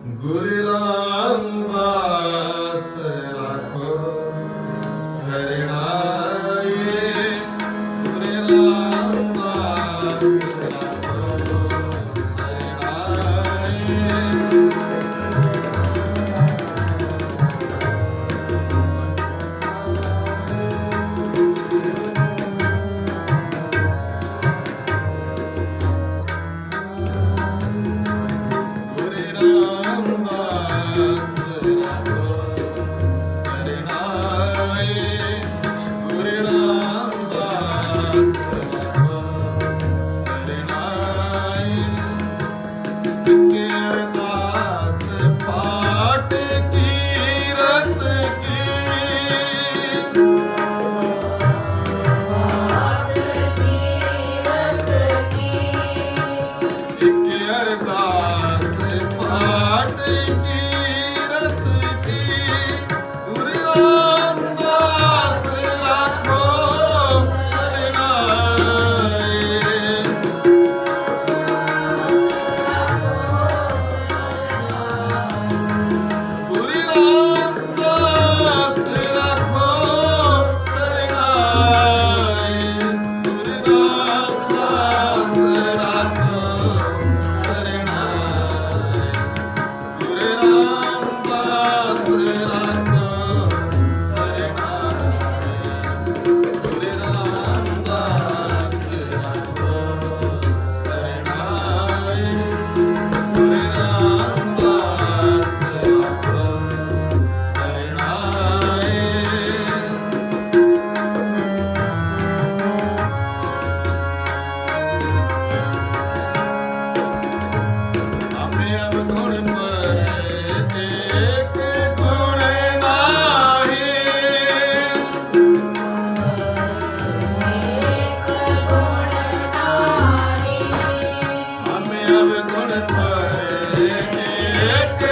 ਗੁਰੂ ਰਾਮਦਾਸ ਰਾਖੋ ਸਰਣਾਏ ਸਭ ਗੁਣ ਪਰੇ ਏਕ